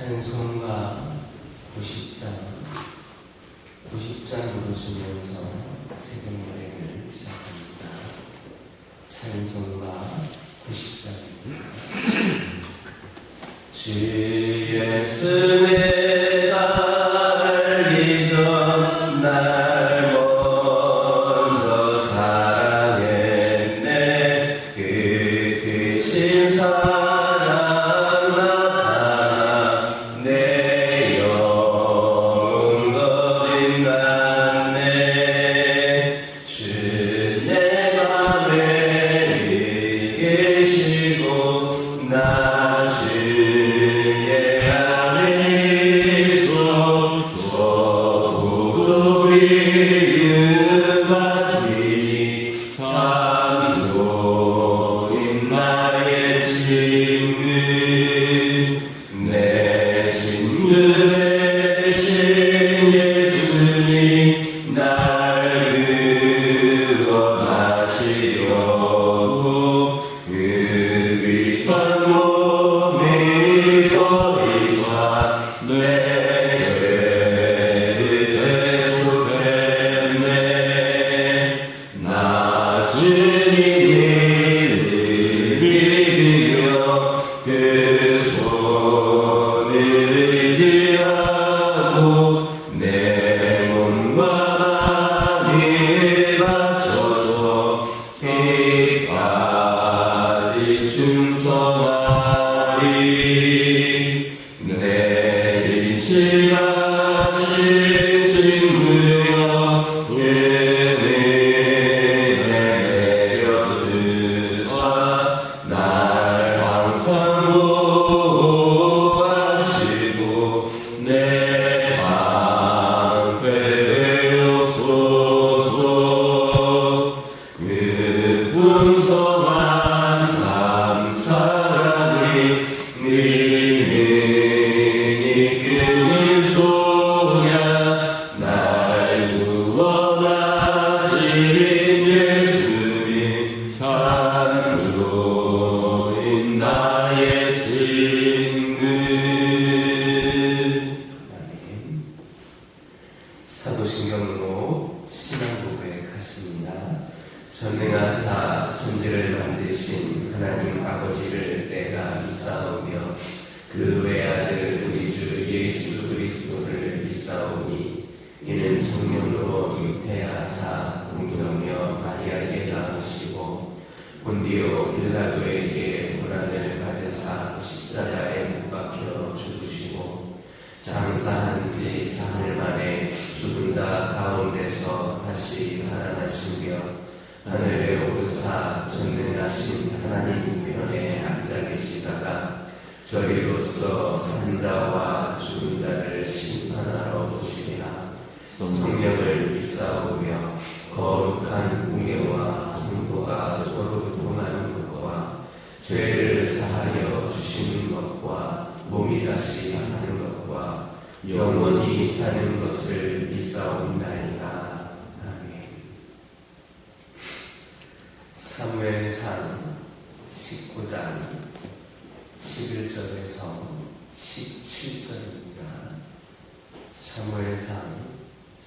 찬송가 90장 90장 부르시면서 새벽 노래를 시작합니다. 찬송가 90장입니다. 주 예수 내 본디오 빌라도에게 고난을 받으사 십자가에 못 박혀 죽으시고 장사한 지 사흘 만에 죽은 자 가운데서 다시 살아나시며 하늘에 오르사 전능하신 하나님 우편에 앉아 계시다가 저리로서 산자와 죽은 자를 심판하러 오시리라. 성령을 믿사오며 거룩한 공예와 성도가 서로 교통하는 것과 죄를 사하여 주시는 것과 몸이 다시 사는 것과 영원히 사는 것을 믿사옵나이다. 아멘. 사무엘상 19장 11절에서 17절입니다. 사무엘상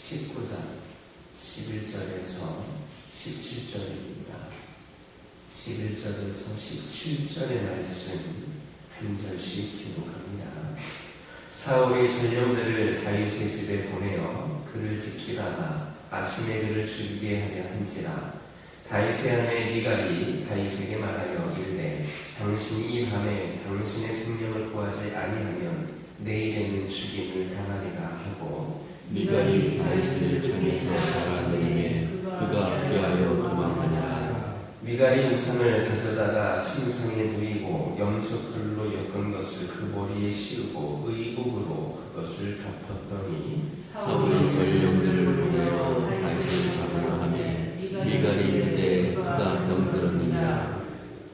19장 11절에서 17절입니다. 11절에서 17절의 말씀 한 절씩 기록합니다. 사울이 전령들을 다윗의 집에 보내어 그를 지키다가 아침에 그를 죽이게 하려 한지라 다윗의 아내 미갈이 다윗에게 말하여 이르되 당신이 이 밤에 당신의 생명을 구하지 아니하면 내일에는 죽임을 당하리라 하고 미갈이 다윗을 청해서 살아내림에 그가 피하여 도망하니라 미갈이 우상을 가져다가 심상에 누이고 염소털로 엮은 것을 그 머리에 씌우고 의복으로 그것을 덮었더니 사울이 전령들을 보내어 다윗을 잡으려 하매 미갈이 이르되 그가 병들었느니라.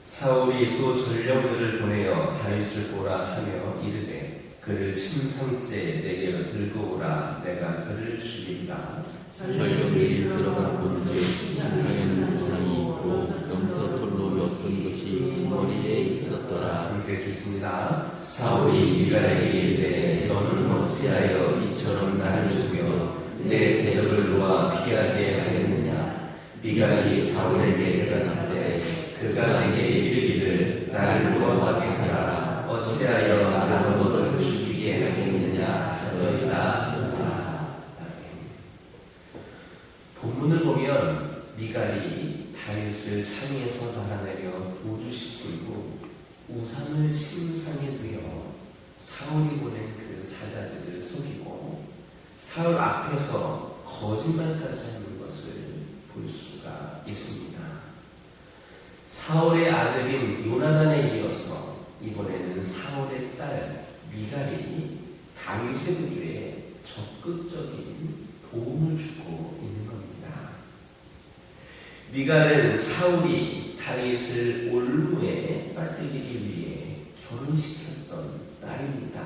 사울이 또 전령들을 보내어 다윗을 보라 하며 이르되 그를 침상째 내게로 들고 오라. 내가 그를 죽인다 전령들이 들어가 본즉 심상에는 우상이 있고 염소털로 어떤 것이 머리에 있었더라. 함께 읽겠습니다. 사울이 미갈에게 이르되 너는 어찌하여 이처럼 나를 속여 내 대적을 놓아 피하게 하였느냐 미갈이 사울에게 대답하되 그가 내게 이르기를 나를 놓아가게 하라 어찌하여 나로 너를 죽이게 하겠느냐 하더이다 하더라. 아멘. 본문을 보면 미갈이 다윗을 창에서 달아내려 도주시 풀고 우상을 침상에 두여 사울이 보낸 그 사자들을 속이고 사울 앞에서 거짓말까지 하는 것을 볼 수가 있습니다. 사울의 아들인 요나단에 이어서 이번에는 사울의 딸 미갈이 다윗의 구주에 적극적인 도움을 주고 있는 겁니다. 미갈은 사울이 다윗을 올무에 빠뜨리기 위해 결혼시켰던 딸입니다.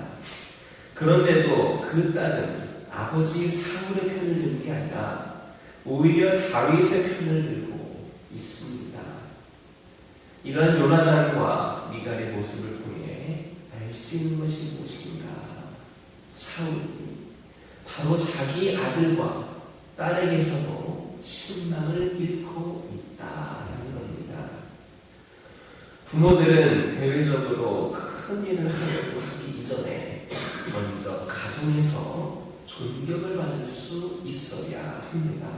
그런데도 그 딸은 아버지 사울의 편을 드는 게 아니라 오히려 다윗의 편을 들고 있습니다. 이러한 요나단과 미갈의 모습을 통해 알 수 있는 것이 무엇인가? 사울이 바로 자기 아들과 딸에게서도 신망을 잃고 있다라는 겁니다. 부모들은 대외적으로 큰 일을 하려고 하기 이전에 먼저 가정에서 존경을 받을 수 있어야 합니다.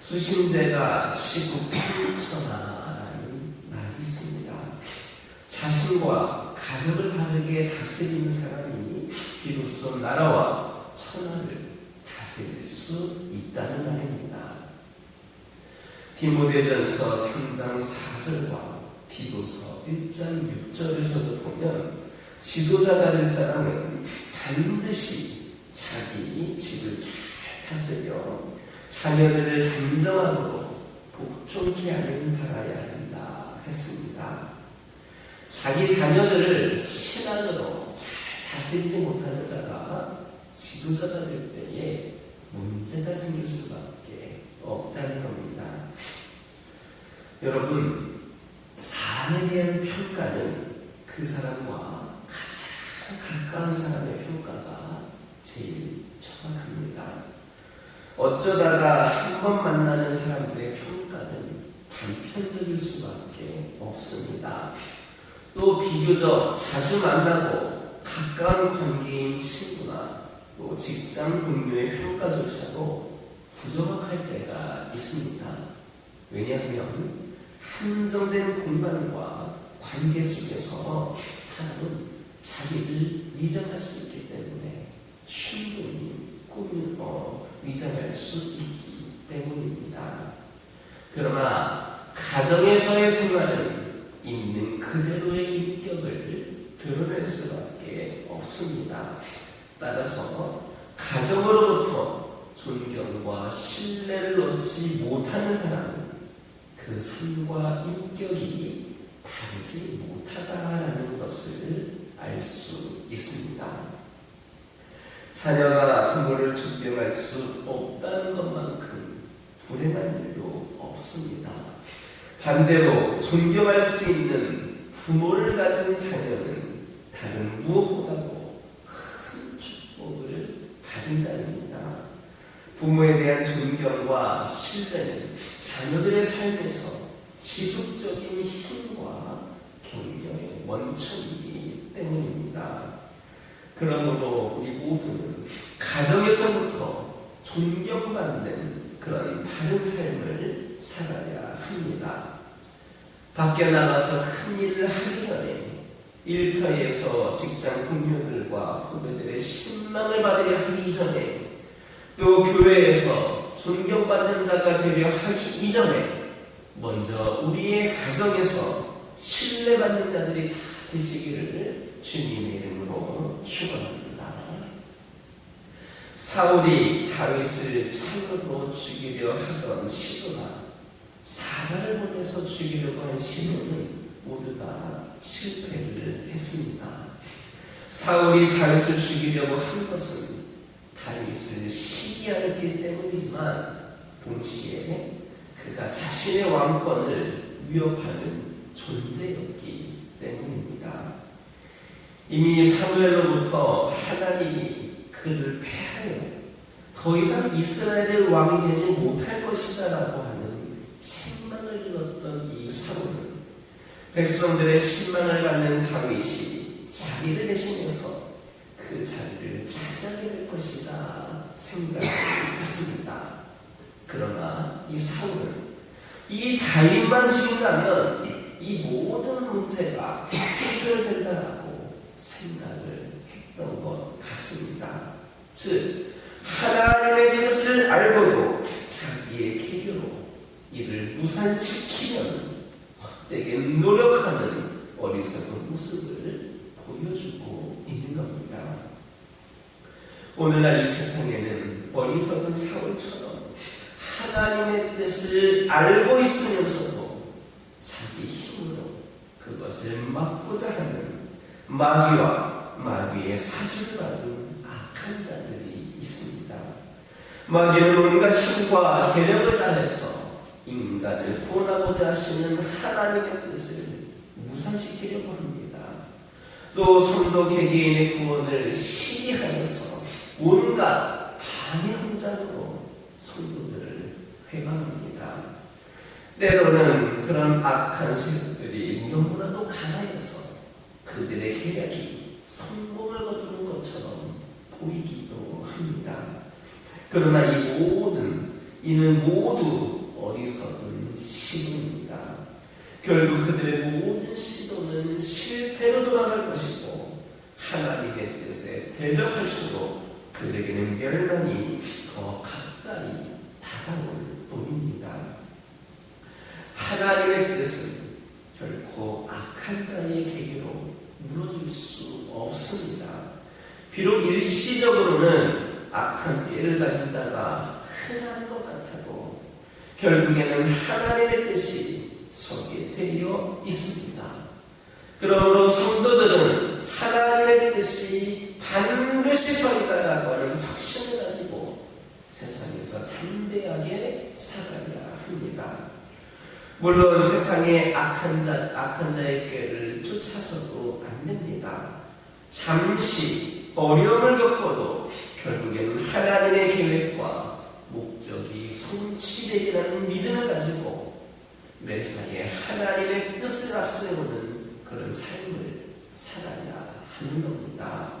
수신제가 지구편천하라는 말이 있습니다. 자신과 가정을 바르게 다스리는 사람이 비로소 나라와 천하를 다스릴 수 있다는 말입니다. 디모데전서 3장 4절과 디도서 1장 6절에서도 보면 지도자가 될 사람은 반드시 자기 집을 잘 다스려 자녀들을 단정함으로 복종케 하는 자라야 한다 했습니다. 자기 자녀들을 신앙으로 잘 다스리지 못하는 자가 지도자가 될 때에 문제가 생길 수밖에 없다는 겁니다. 여러분, 사람에 대한 평가는 그 사람과 가장 가까운 사람의 평가가 제일 정확합니다. 어쩌다가 한 번 만나는 사람들의 평가는 단편적일 수밖에 없습니다. 또 비교적 자주 만나고 가까운 관계인 친구나 또 직장 동료의 평가조차도 부정확할 때가 있습니다. 왜냐하면 한정된 공간과 관계 속에서 사람은 자기를 위장할 수 있기 때문에 충분히 꿈을 어, 위장할 수 있기 때문입니다. 그러나 가정에서의 생활은 있는 그대로의 인격을 드러낼 수밖에 없습니다. 따라서 가정으로부터 존경과 신뢰를 얻지 못하는 사람은 그 삶과 인격이 다르지 못하다라는 것을 알 수 있습니다. 자녀가 부모를 존경할 수 없다는 것만큼 불행한 일도 없습니다. 반대로 존경할 수 있는 부모를 가진 자녀는 다른 무엇보다도 받은 자입니다. 부모에 대한 존경과 신뢰는 자녀들의 삶에서 지속적인 힘과 경경의 원천이기 때문입니다. 그러므로 우리 모두는 가정에서부터 존경받는 그런 바른 삶을 살아야 합니다. 밖에 나가서 큰 일을 하기 전에 일터에서 직장 동료들과 후배들의 신망을 받으려 하기 이전에 또 교회에서 존경받는 자가 되려 하기 이전에 먼저 우리의 가정에서 신뢰받는 자들이 다 되시기를 주님의 이름으로 축원합니다. 사울이 다윗을 창으로 죽이려 하던 시도나 사자를 보내서 죽이려고 한 시도는 모두 다 실패를 했습니다. 사울이 다윗을 죽이려고 한 것은 다윗을 시기하였기 때문이지만 동시에 그가 자신의 왕권을 위협하는 존재였기 때문입니다. 이미 사무엘로부터 하나님이 그를 패하여 더 이상 이스라엘의 왕이 되지 못할 것이다라고 하는 책망을 들었던 이 사울은 백성들의 신망을 받는 다윗이 자기를 대신해서 그 자리를 차지하게 될 것이다 생각했습니다. 그러나 이 사울은 이 다윗만 죽인다면 이 모든 문제가 해결된다라고 생각을 했던 것 같습니다. 즉 하나님의 뜻을 알고도 자기의 계교로 이를 무산시키려는 헛 되게 노력하는 어리석은 모습을 보여주고 있는 겁니다. 오늘날 이 세상에는 어리석은 사울처럼 하나님의 뜻을 알고 있으면서도 자기 힘으로 그것을 막고자 하는 마귀와 마귀의 사주를 받은 악한 자들이 있습니다. 마귀는 온갖 힘과 계력을 다해서 인간을 구원하고자 하시는 하나님의 뜻을 무산시키려고 합니다. 또 성도 개개인의 구원을 시기하여서 온갖 혼장으로 성도들을 회방합니다. 때로는 그런 악한 세력들이 너무나도 강하여서 그들의 계략이 성공을 거두는 것처럼 보이기도 합니다. 그러나 이 모든 이는 모두 어리석은 시도입니다. 결국 그들의 모든 시도는 실패로 돌아갈 것이고 하나님의 뜻에 대적할수록 그들에게는 멸망이 더 가까이 다가올 뿐입니다. 하나님의 뜻은 결코 악한 자의 계기로 무너질 수 없습니다. 비록 일시적으로는 악한 꾀를 가진 자가 흔한 결국에는 하나님의 뜻이 서게 되어 있습니다. 그러므로 성도들은 하나님의 뜻이 반드시 서리다라고 하는 확신을 가지고 세상에서 담대하게 살아야 합니다. 물론 세상의 악한 자, 악한 자의 꾀를 쫓아서도 안 됩니다. 잠시 어려움을 겪어도 결국에는 하나님의 계획과 목적이 성취되리라는 믿음을 가지고 매사에 하나님의 뜻을 앞세우는 그런 삶을 살아야 하는 겁니다.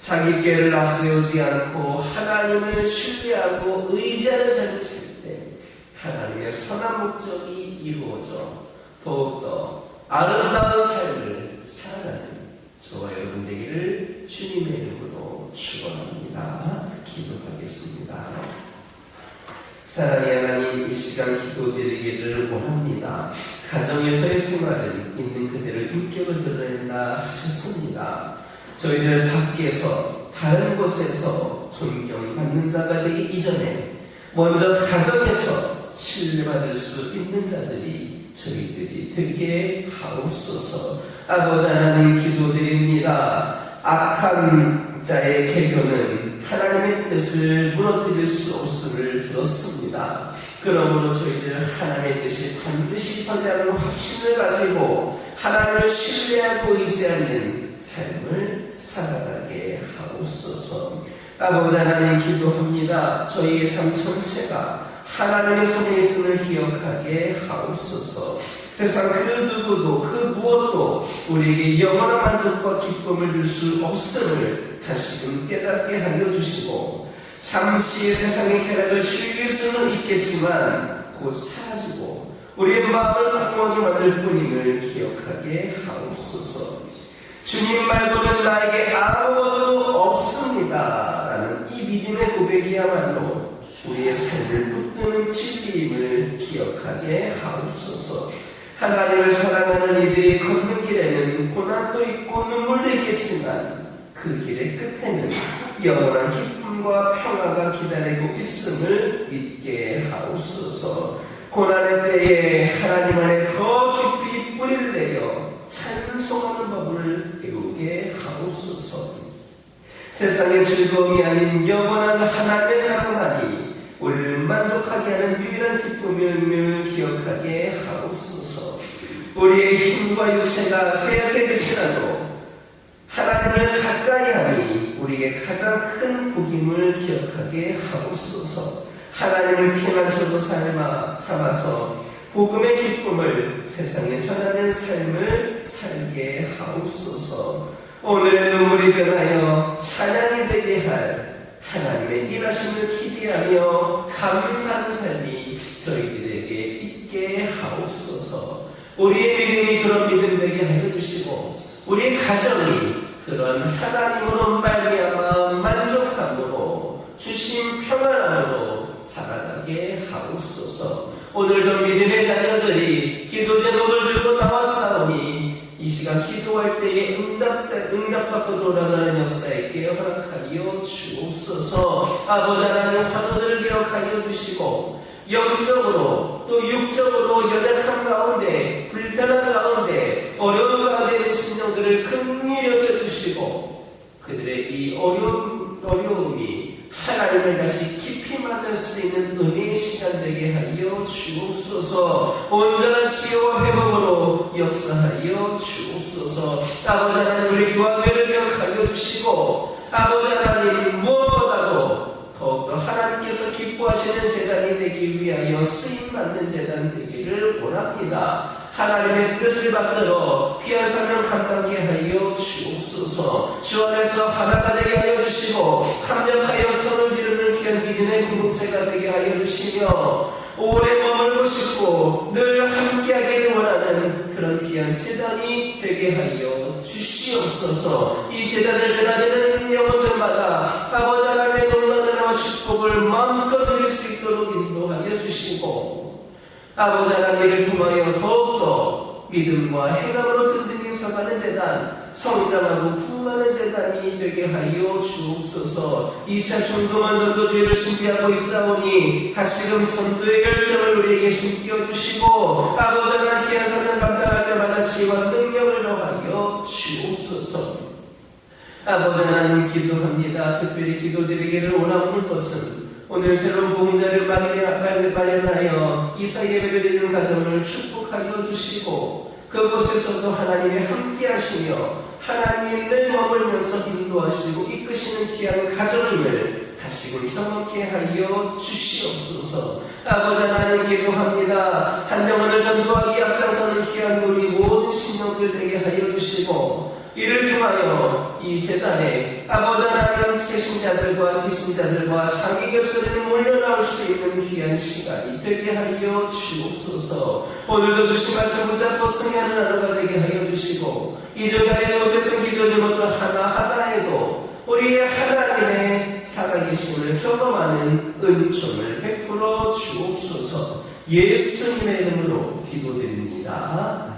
자기 꾀를 앞세우지 않고 하나님을 신뢰하고 의지하는 삶을 살 때 하나님의 선한 목적이 이루어져 더욱더 아름다운 삶을 살아가는 저와 여러분 되기를 주님의 이름으로 축원합니다. 기도하겠습니다. 사랑의 하나님 이 시간 기도드리기를 원합니다. 가정에서의 생활은 있는 그대로 인격을 드러낸다 하셨습니다. 저희들 밖에서 다른 곳에서 존경받는 자가 되기 이전에 먼저 가정에서 신뢰받을 수 있는 자들이 저희들이 되게 하옵소서 아버지 하나님 기도드립니다. 악한 자의 개교는 하나님의 뜻을 무너뜨릴 수 없음을 들었습니다. 그러므로 저희들 하나님의 뜻이 반드시 선하는 확신을 가지고 하나님을 신뢰하고 의지하는 삶을 살아가게 하옵소서. 아버지 하나님 기도합니다. 저희의 삶 전체가 하나님의 손에 있음을 기억하게 하옵소서. 세상 그 누구도 그 무엇도 우리에게 영원한 만족과 기쁨을 줄 수 없음을 다시금 깨닫게 하여 주시고 잠시 세상의 쾌락을 즐길 수는 있겠지만 곧 사라지고 우리의 마음을 공허하게 만들 뿐임을 기억하게 하옵소서. 주님 말고는 나에게 아무것도 없습니다. 라는 이 믿음의 고백이야말로 우리의 삶을 붙드는 진리임을 기억하게 하옵소서. 하나님을 사랑하는 이들이 걷는 길에는 고난도 있고 눈물도 있겠지만 그 길의 끝에는 영원한 기쁨과 평화가 기다리고 있음을 믿게 하옵소서. 고난의 때에 하나님 안에 더 깊이 뿌리를 내려 찬송하는 법을 배우게 하옵소서. 세상의 즐거움이 아닌 영원한 하나님의 사랑만이 우리를 만족하게 하는 유일한 기쁨임을 기억하게 하옵소서. 우리의 힘과 육체가 쇠약해질지라도 하나님을 가까이 하니 우리에게 가장 큰 복임을 기억하게 하옵소서. 하나님을 피난처로 삶아, 삼아서 복음의 기쁨을 세상에 전하는 삶을 살게 하옵소서. 오늘의 눈물이 변하여 찬양이 되게 할 하나님의 일하심을 기대하며 감사하는 삶이 저희들에게 있게 하옵소서. 우리의 믿음이 그런 믿음 되게 하여 주시고 우리의 가정이 그런 하나님으로 말미암아 만족함으로 주신 평안함으로 살아가게 하옵소서. 오늘도 믿음의 자녀들이 기도 제목을 들고 나왔사오니 이 시간 기도할 때에 응답, 응답받고 돌아가는 역사에 허락하여 주옵소서 아버지 하나님 환호들을 기억하여 주시고 영적으로 또 육적으로 연약한 가운데 불편한 가운데 어려운 가운데 있는 긍휼히 여겨 주시고 그들의 이 어려움, 어려움이 하나님을 다시 깊이 만날 수 있는 은혜의 시간 되게 하여 주옵소서. 온전한 치유와 회복으로 역사하여 주옵소서. 아버지 하나님 우리 교화교회를 기억하여 주시고 아버지 공동체가 되게 하여 주시며 오래 머물고 싶고 늘 함께하기를 원하는 그런 귀한 재단이 되게 하여 주시옵소서. 이 재단을 드나드는 영혼들마다 아버지 하나님의 놀라는 은혜와 축복을 마음껏 누릴 수 있도록 인도하여 주시고 아버지 하나님을 통하여 더욱더 믿음과 행함으로 든든히 서가는 재단, 성장하고 부흥하는 재단이 되게 하여 주옵소서. 2차 중동한 전도주의를 준비하고 있사오니 다시금 전도의 결정을 우리에게 심겨 주시고 아버지 하나님 귀한 사명 감당할 때마다 지혜와 능력을 더하여 주옵소서. 아버지 하나님 기도합니다. 특별히 기도드리기를 원하는 것은 오늘 새로운 보험자를 마련하여 이사 예배를 드리는 가정을 축복하여 주시고 그곳에서도 하나님이 함께 하시며 하나님이 늘 머물면서 인도하시고 이끄시는 귀한 가정임을 다시금 경험케 하여 주시옵소서. 아버지 하나님 기도합니다. 한 영혼을 전도하기 앞장서는 귀한 우리 모든 신령들 되게 하여 주시고 이를 통하여 이 재단에 아버지 하나님 최신자들과 대신자들과 자기 곁으로 몰려나올 수 있는 귀한 시간이 되게 하여 주옵소서 오늘도 주신 말씀 붙잡고 승리하는 하루가 되게 하여 주시고 이전에 못했던 기도 제목들 하나하나에도 우리의 하나님의 살아계심을 경험하는 은총을 베풀어 주옵소서 예수님의 이름으로 기도드립니다.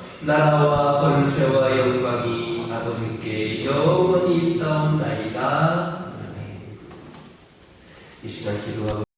나라와 권세와 영광이 아버지께 영원히 있사옵나이다. 이 시간 기도하고